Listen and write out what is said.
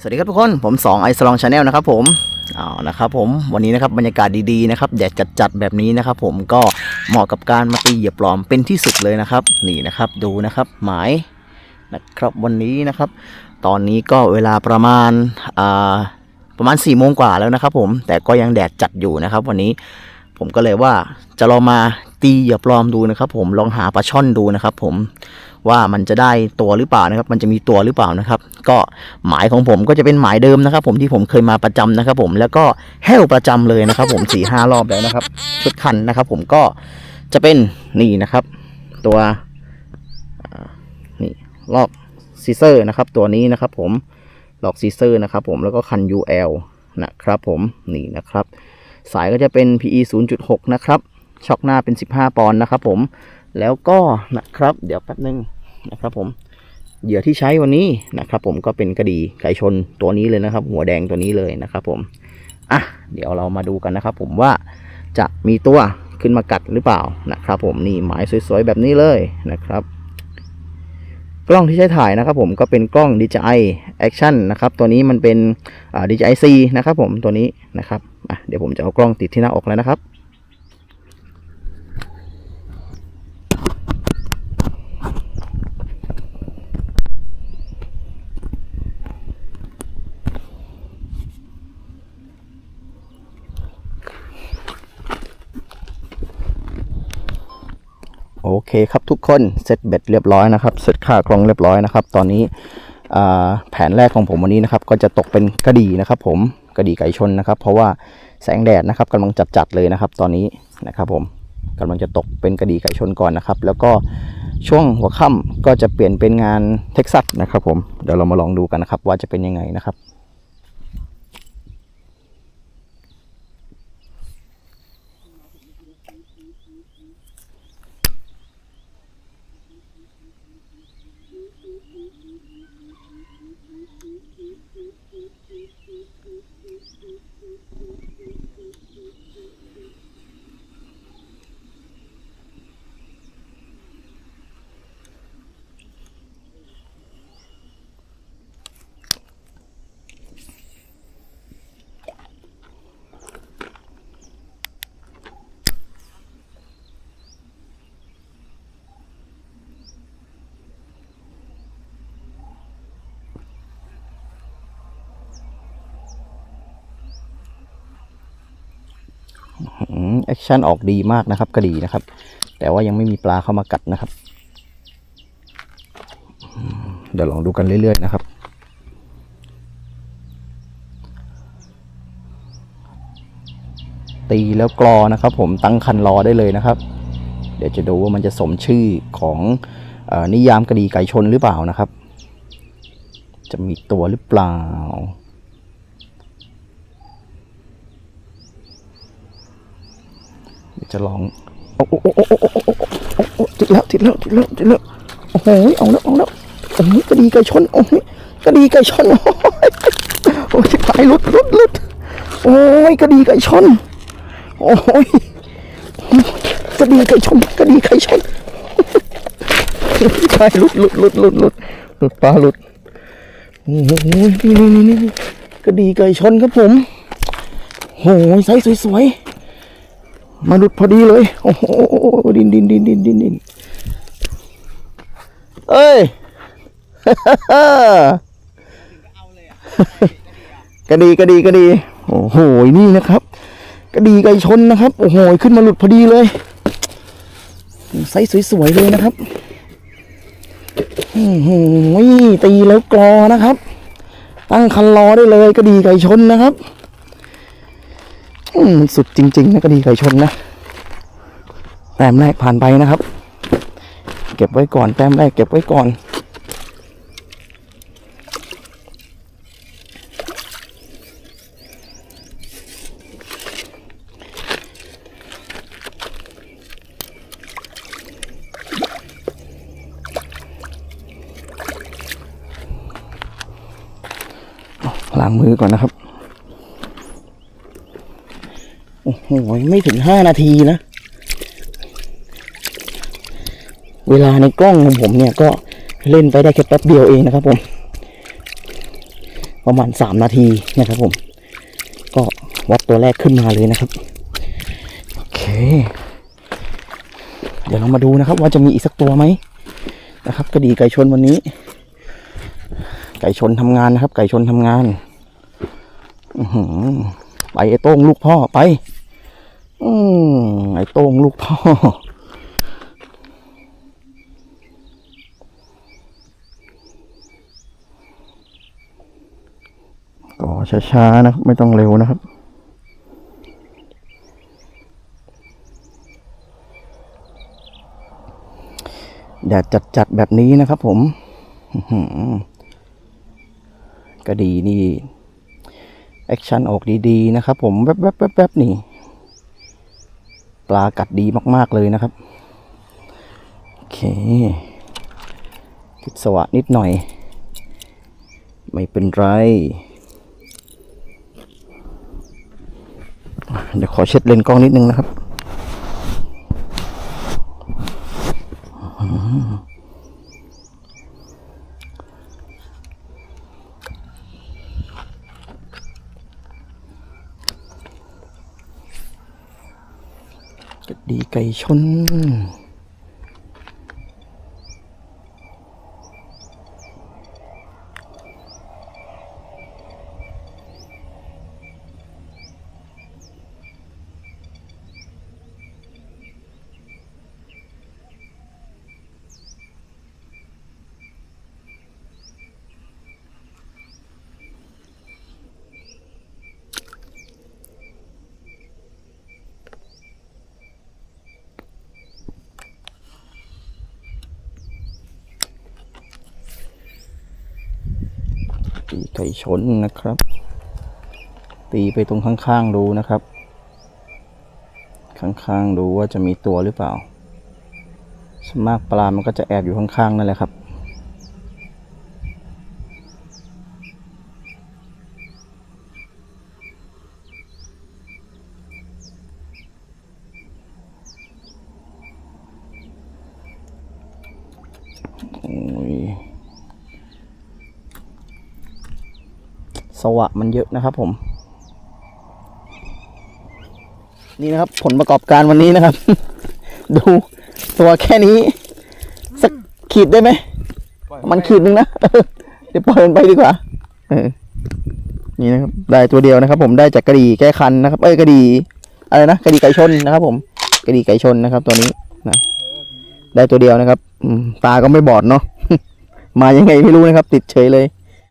สวัสดีครับทุกคนผม2ไอสลองชาแนลนะครับผมเอานะครับผมวันนี้นะครับบรรยากาศดีๆนะครับแดดจัดๆแบบนี้นะครับผมก็เหมาะกับการมาตีเหยียบปลอมเป็นที่สุดเลยนะครับ นี่นะครับดูนะครับหมายนะครับวันนี้นะครับ ตอนนี้ก็เวลาประมาณอ่าประมาณ4ี่โมงกว่าแล้วนะครับผมแต่ก็ยังแดดจัดอยู่นะครับ วันนี้ผมก็เลยว่าจะลองมาตีเหยียบปลอมดูนะครับ ผมลองหาปลาช่อนดูนะครับ ผม ว่ามันจะได้ตัวหรือเปล่านะครับ มันจะมีตัวหรือเปล่านะครับ ก็หมายของผมก็จะเป็นหมายเดิมนะครับ ผมที่ผมเคยมาประจำนะครับ ผมแล้วก็แห้วประจำเลยนะครับ ผมสี่ห้ารอบแล้วนะครับ ชุดคันนะครับ ผมก็จะเป็นนี่นะครับ ตัวนี่ลอกซีเซอร์นะครับ ตัวนี้นะครับ ผมลอกซีเซอร์นะครับ ผมแล้วก็คัน UL นะครับ ผมนี่นะครับ สายก็จะเป็น PE 0.6 นะครับช็อคหน้าเป็น 15 ปอนด์นะครับ ผมแล้วก็นะครับ เดี๋ยวแป๊บนึง นะครับผมเหยื่อที่ใช้วันนี้นะครับ ผมก็เป็นกระดีไก่ชนตัวนี้เลยนะครับ หัวแดงตัวนี้เลยนะครับ ผมอะเดี๋ยวเรามาดูกันนะครับ ผมว่าจะมีตัวขึ้นมากัดหรือเปล่านะครับ ผมนี่หมายสวยๆแบบนี้เลยนะครับ กล้องที่ใช้ถ่ายนะครับ ผมก็เป็นกล้อง DJI Action นะครับ ตัวนี้มันเป็น DJI C นะครับ ผมตัวนี้นะครับอะเดี๋ยวผมจะเอากล้องติดที่หน้าอกแล้วนะครับ เคครับทุกคนเซตเบ็ดเรียบร้อยนะครับเซตค่ากลองเรียบร้อยนะครับ ตอนนี้แผนแรกของผมวันนี้นะครับ ก็จะตกเป็นกระดีนะครับ ผมกระดีไก่ชนนะครับ เพราะว่าแสงแดดนะครับกำลังจัดๆเลยนะครับ ตอนนี้นะครับผมกำลังจะตกเป็นกระดีไก่ชนก่อนนะครับ แล้วก็ช่วงหัวค่ำก็จะเปลี่ยนเป็นงานเท็กซัสนะครับ ผมเดี๋ยวเรามาลองดูกันนะครับ ว่าจะเป็นยังไงนะครับ แอคชั่นออกดีมากนะครับกระดีนะครับ แต่ว่ายังไม่มีปลาเข้ามากัดนะครับ เดี๋ยวลองดูกันเรื่อย ๆ นะครับ ตีแล้วกรอนะครับ ผมตั้งคันรอได้เลยนะครับ เดี๋ยวจะดูว่ามันจะสมชื่อของอนิยามกระดีไก่ชนหรือเปล่านะครับ จะมีตัวหรือเปล่า จะลองโอ้โหโอ้โอ้โอ้ติดแล้วติดแล้วติดแล้วติดแล้วโอ้โหเอาแล้วเอาแล้วโอ้ยกระดีไก่ชนโอ้ยกระดีไก่ชนโอ้ยที่พายลุดลุดลุดโอ้ยกระดีไก่ชนโอ้ยกระดีไก่ชนกระดีไก่ชนพายลุดลุดลุดลุดลุดลุดปลาหลุดโอ้โหนี่นี่นี่กระดีไก่ชนครับผมโอ้ยไซส์สวยๆ มาหลุดพอดีเลย โอ้โหดินดินดินดินดินดินเอ้ยกระดีกระดีกระดี โอ้โหนี่นะครับกระดีไก่ชนนะครับ โอ้โหขึ้นมาหลุดพอดีเลยไซส์สวยๆเลยนะครับโอ้โหตีแล้วกรอนะครับ ตั้งคันรอได้เลยกระดีไก่ชนนะครับ สุดจริง ๆ นะกระดีไก่ชนนะ แต้มแรกผ่านไปนะครับ เก็บไว้ก่อนแต้มแรกเก็บไว้ก่อนล้างมือก่อนนะครับ โอ้โหไม่ถึงห้านาทีนะ เวลาในกล้องของผมเนี่ยก็เล่นไปได้แค่แป๊บเดียวเองนะครับผม ประมาณสามนาทีนะครับผม ก็วัดตัวแรกขึ้นมาเลยนะครับ โอเค เดี๋ยวเรามาดูนะครับ ว่าจะมีอีกสักตัวไหมนะครับกระดีไก่ชนวันนี้ ไก่ชนทำงานนะครับ ไก่ชนทำงาน อือหือไปไอ้โต้งลูกพ่อไป อืมไอ้โต้งลูกพ่อก็ช้าๆนะครับ ไม่ต้องเร็วนะครับแดดจัดๆแบบนี้นะครับผมอื้อหือกระดีนี่ แอคชั่นออกดี ๆ นะครับผม แวบๆๆๆนี่ ปลากัดดีมากๆเลยนะครับ โอเคคิดสวะนิดหน่อย ไม่เป็นไร เดี๋ยวขอเช็ดเลนกล้องนิดนึงนะครับ ดีไก่ชน ตีไก่ชนนะครับ ตีไปตรงข้างๆดูนะครับ ข้างๆดูว่าจะมีตัวหรือเปล่าสมากปลา มันก็จะแอบอยู่ข้างๆนั่นแหละครับ โอ้ย วะมันเยอะนะครับ ผม นี่นะครับ ผลประกอบการวันนี้นะครับ ดูตัวแค่นี้ สักขีดได้ไหมมันขีดนึงนะเดี๋ยวปล่อยมันไปดีกว่าเออนี่นะครับ ได้ตัวเดียวนะครับ ผมได้จากกระดี่แก้คันนะครับ เอ้ยกระดี่อะไรนะกระดี่ไก่ชนนะครับ ผมกระดี่ไก่ชนนะครับ ตัวนี้นะได้ตัวเดียวนะครับอืมตาก็ไม่บอดเนาะมายังไงไม่รู้นะครับ ติดเฉยเลย